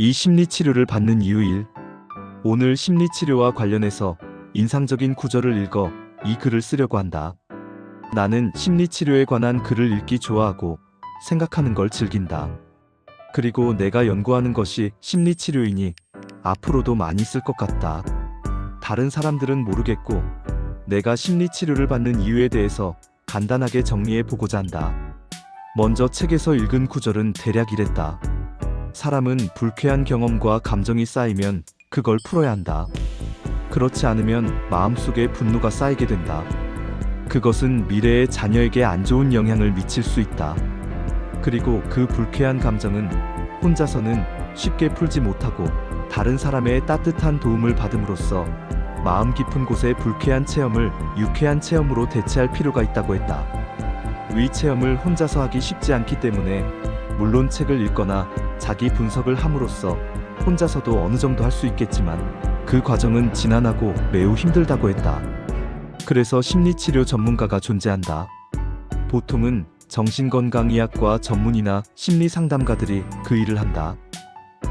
이 심리치료를 받는 이유 1. 오늘 심리치료와 관련해서 인상적인 구절을 읽어 이 글을 쓰려고 한다. 나는 심리치료에 관한 글을 읽기 좋아하고 생각하는 걸 즐긴다. 그리고 내가 연구하는 것이 심리치료이니 앞으로도 많이 쓸 것 같다. 다른 사람들은 모르겠고 내가 심리치료를 받는 이유에 대해서 간단하게 정리해 보고자 한다. 먼저 책에서 읽은 구절은 대략 이랬다. 사람은 불쾌한 경험과 감정이 쌓이면 그걸 풀어야 한다. 그렇지 않으면 마음속에 분노가 쌓이게 된다. 그것은 미래의 자녀에게 안 좋은 영향을 미칠 수 있다. 그리고 그 불쾌한 감정은 혼자서는 쉽게 풀지 못하고 다른 사람의 따뜻한 도움을 받음으로써 마음 깊은 곳의 불쾌한 체험을 유쾌한 체험으로 대체할 필요가 있다고 했다. 위 체험을 혼자서 하기 쉽지 않기 때문에 물론 책을 읽거나 자기 분석을 함으로써 혼자서도 어느 정도 할 수 있겠지만 그 과정은 지난하고 매우 힘들다고 했다. 그래서 심리치료 전문가가 존재한다. 보통은 정신건강의학과 전문의나 심리상담가들이 그 일을 한다.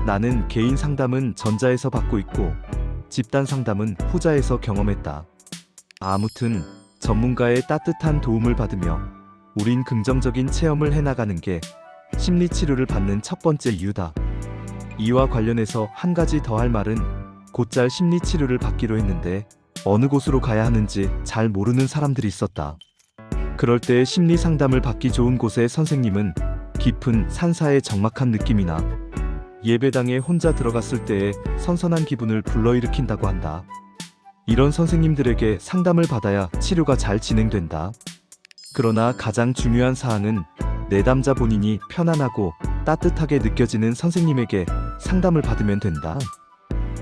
나는 개인 상담은 전자에서 받고 있고 집단 상담은 후자에서 경험했다. 아무튼 전문가의 따뜻한 도움을 받으며 우린 긍정적인 체험을 해나가는 게 심리 치료를 받는 첫 번째 이유다. 이와 관련해서 한 가지 더 할 말은 곧잘 심리 치료를 받기로 했는데 어느 곳으로 가야 하는지 잘 모르는 사람들이 있었다. 그럴 때 심리 상담을 받기 좋은 곳의 선생님은 깊은 산사의 적막한 느낌이나 예배당에 혼자 들어갔을 때의 선선한 기분을 불러일으킨다고 한다. 이런 선생님들에게 상담을 받아야 치료가 잘 진행된다. 그러나 가장 중요한 사항은 내담자 본인이 편안하고 따뜻하게 느껴지는 선생님에게 상담을 받으면 된다.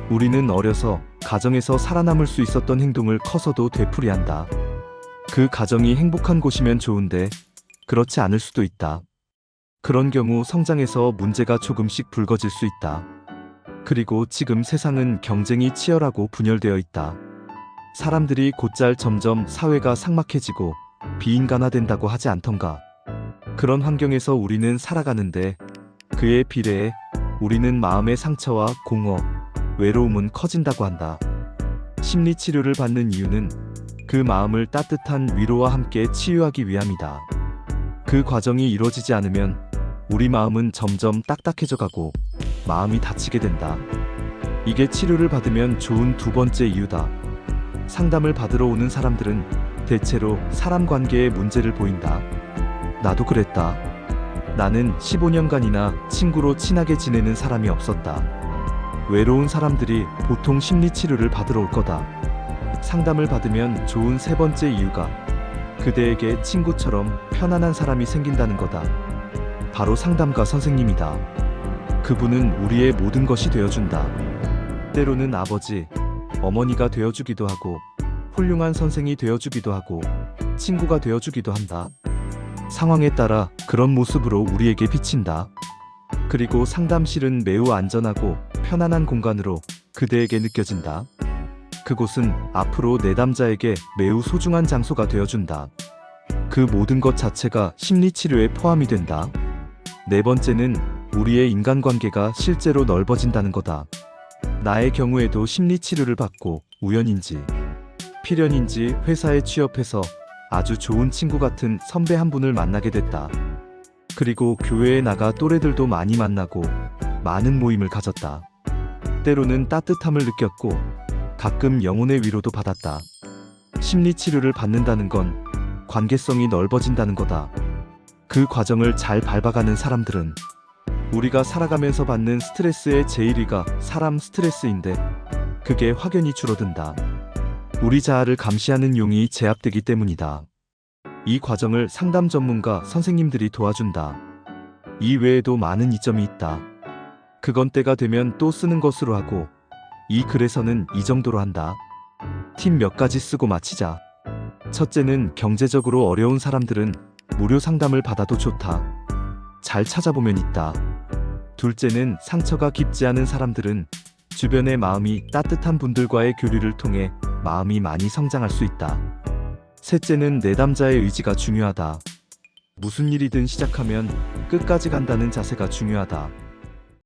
우리는 어려서 가정에서 살아남을 수 있었던 행동을 커서도 되풀이한다. 그 가정이 행복한 곳이면 좋은데 그렇지 않을 수도 있다. 그런 경우 성장해서 문제가 조금씩 불거질 수 있다. 그리고 지금 세상은 경쟁이 치열하고 분열되어 있다. 사람들이 곧잘 점점 사회가 삭막해지고 비인간화된다고 하지 않던가. 그런 환경에서 우리는 살아가는데 그에 비례해 우리는 마음의 상처와 공허, 외로움은 커진다고 한다. 심리 치료를 받는 이유는 그 마음을 따뜻한 위로와 함께 치유하기 위함이다. 그 과정이 이루어지지 않으면 우리 마음은 점점 딱딱해져 가고 마음이 다치게 된다. 이게 치료를 받으면 좋은 두 번째 이유다. 상담을 받으러 오는 사람들은 대체로 사람 관계에 문제를 보인다. 나도 그랬다. 나는 15년간이나 친구로 친하게 지내는 사람이 없었다. 외로운 사람들이 보통 심리 치료를 받으러 올 거다. 상담을 받으면 좋은 세 번째 이유가 그대에게 친구처럼 편안한 사람이 생긴다는 거다. 바로 상담가 선생님이다. 그분은 우리의 모든 것이 되어준다. 때로는 아버지, 어머니가 되어주기도 하고, 훌륭한 선생이 되어주기도 하고, 친구가 되어주기도 한다. 상황에 따라 그런 모습으로 우리에게 비친다. 그리고 상담실은 매우 안전하고 편안한 공간으로 그대에게 느껴진다. 그곳은 앞으로 내담자에게 매우 소중한 장소가 되어준다. 그 모든 것 자체가 심리치료에 포함이 된다. 네 번째는 우리의 인간관계가 실제로 넓어진다는 거다. 나의 경우에도 심리치료를 받고 우연인지, 필연인지 회사에 취업해서 아주 좋은 친구 같은 선배 한 분을 만나게 됐다. 그리고 교회에 나가 또래들도 많이 만나고 많은 모임을 가졌다. 때로는 따뜻함을 느꼈고 가끔 영혼의 위로도 받았다. 심리 치료를 받는다는 건 관계성이 넓어진다는 거다. 그 과정을 잘 밟아가는 사람들은 우리가 살아가면서 받는 스트레스의 제일위가 사람 스트레스인데 그게 확연히 줄어든다. 우리 자아를 감시하는 용이 제압되기 때문이다. 이 과정을 상담 전문가 선생님들이 도와준다. 이 외에도 많은 이점이 있다. 그건 때가 되면 또 쓰는 것으로 하고 이 글에서는 이 정도로 한다. 팀몇 가지 쓰고 마치자. 첫째는 경제적으로 어려운 사람들은 무료 상담을 받아도 좋다. 잘 찾아보면 있다. 둘째는 상처가 깊지 않은 사람들은 주변의 마음이 따뜻한 분들과의 교류를 통해 마음이 많이 성장할 수 있다. 셋째는 내담자의 의지가 중요하다. 무슨 일이든 시작하면 끝까지 간다는 자세가 중요하다.